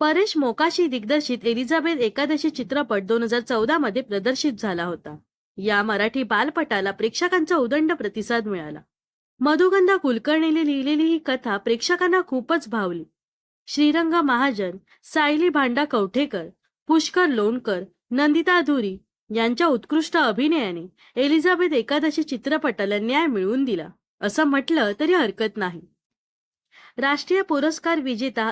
परेश मोकाशी दिग्दर्शित एलिझाबेथ एकादशी चित्रपट दोन हजार चौदा मध्ये प्रदर्शित झाला होता. या मराठी बालपटाला प्रेक्षकांचा उदंड प्रतिसाद मिळाला. मधुगंधा कुलकर्णीने लिहिलेली ही कथा प्रेक्षकांना खूपच भावली. श्रीरंग महाजन सायली भांडा कवठेकर पुष्कर लोणकर नंदिता धुरी यांच्या उत्कृष्ट अभिनयाने एलिझाबेथ एकादशी चित्रपटाला न्याय मिळवून दिला. असं म्हटलं तरी हरकत नाही. राष्ट्रीय पुरस्कार विजेता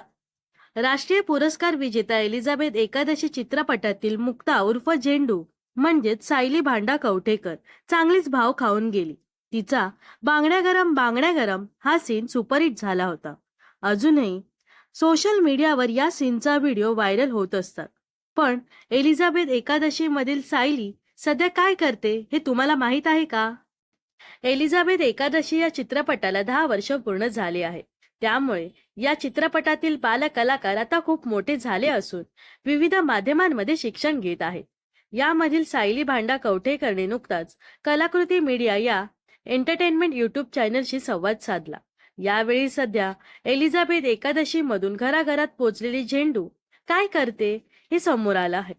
राष्ट्रीय पुरस्कार विजेता एलिझाबेथ एकादशी चित्रपटातील मुक्ता उर्फ झेंडू म्हणजेच सायली भांडा कवठेकर चांगलीच भाव खाऊन गेली. तिचा बांगड्या गरम बांगड्या गरम हा सीन सुपरहिट झाला होता. अजूनही सोशल मीडियावर या सीनचा व्हिडिओ व्हायरल होत असतात. पण एलिझाबेथ एकादशीमधील सायली सध्या काय करते हे तुम्हाला माहीत आहे का? एलिझाबेथ एकादशी या चित्रपटाला दहा वर्ष पूर्ण झाले आहे त्यामुळे या चित्रपटातील बालकलाकार आता खूप मोठे झाले असून विविध माध्यमांमध्ये शिक्षण घेत आहेत. यामधील सायली भांडा कवठेकरने नुकताच कलाकृती मीडिया या एंटरटेनमेंट युट्यूब चॅनलशी संवाद साधला. यावेळी सध्या एलिझाबेथ एकादशी मधून घराघरात पोचलेली झेंडू काय करते हे समोर आलं आहे.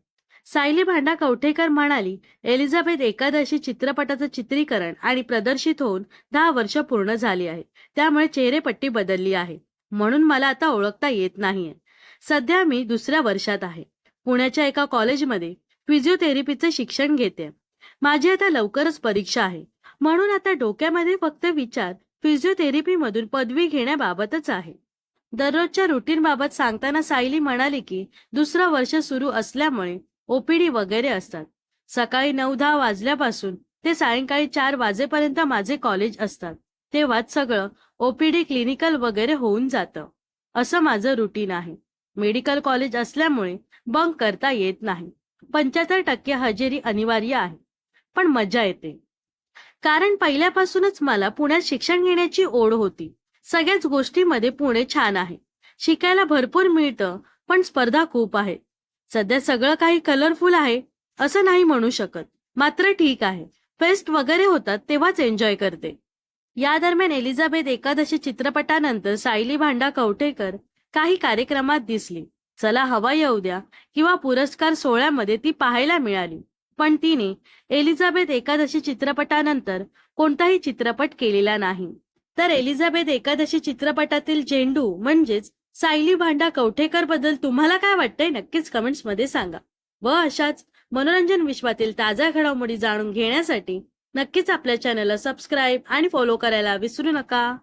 सायली भांडा कवठेकर म्हणाली एलिझाबेथ एकादशी चित्रपटाचं चित्रीकरण आणि प्रदर्शित होऊन दहा वर्ष पूर्ण झाली आहे. त्यामुळे चेहरेपट्टी बदलली आहे. म्हणून मला आता ओळखता येत नाहीये. सध्या मी दुसऱ्या वर्षात आहे. पुण्याच्या एका कॉलेजमध्ये फिजिओथेरपीचे शिक्षण घेते. माझी आता लवकरच परीक्षा आहे. म्हणून आता डोक्यामध्ये फक्त विचार फिजिओथेरपी मधून पदवी घेण्याबाबतच आहे. दररोजच्या रुटीन बाबत सांगताना सायली म्हणाली की दुसरं वर्ष सुरू असल्यामुळे ओपीडी वगैरे असतात. सकाळी नऊ दहा वाजल्यापासून ते सायंकाळी चार वाजेपर्यंत माझे कॉलेज असतात. तेव्हाच सगळं ओपीडी क्लिनिकल वगैरे होऊन जातं. असं माझं रुटीन आहे. मेडिकल कॉलेज असल्यामुळे बंक करता येत नाही. पंच्याहत्तर टक्के हजेरी अनिवार्य आहे. पण मजा येते. कारण पहिल्यापासूनच मला पुण्यात शिक्षण घेण्याची ओढ होती. सगळ्याच गोष्टीमध्ये पुणे छान आहे. शिकायला भरपूर मिळतं पण स्पर्धा खूप आहे सध्या सगळं काही कलरफुल आहे असं नाही म्हणू शकत. मात्र ठीक आहे. फेस्ट वगैरे होतात तेव्हाच एन्जॉय करते. या दरम्यान एलिझाबेथ एकादशी चित्रपटानंतर सायली भांडा कवठेकर काही कार्यक्रमात दिसली. चला हवा येऊ द्या किंवा पुरस्कार सोहळ्यामध्ये ती पाहायला मिळाली. पण तिने एलिझाबेथ एकादशी चित्रपटानंतर कोणताही चित्रपट केलेला नाही. तर एलिझाबेथ एकादशी चित्रपटातील झेंडू म्हणजेच सायली भांडा कवठेकरबद्दल तुम्हाला काय वाटतंय? नक्कीच कमेंट्समध्ये सांगा. व अशाच मनोरंजन विश्वातील ताज्या घडामोडी जाणून घेण्यासाठी नक्कीच आपल्या चॅनलला सबस्क्राईब आणि फॉलो करायला विसरू नका.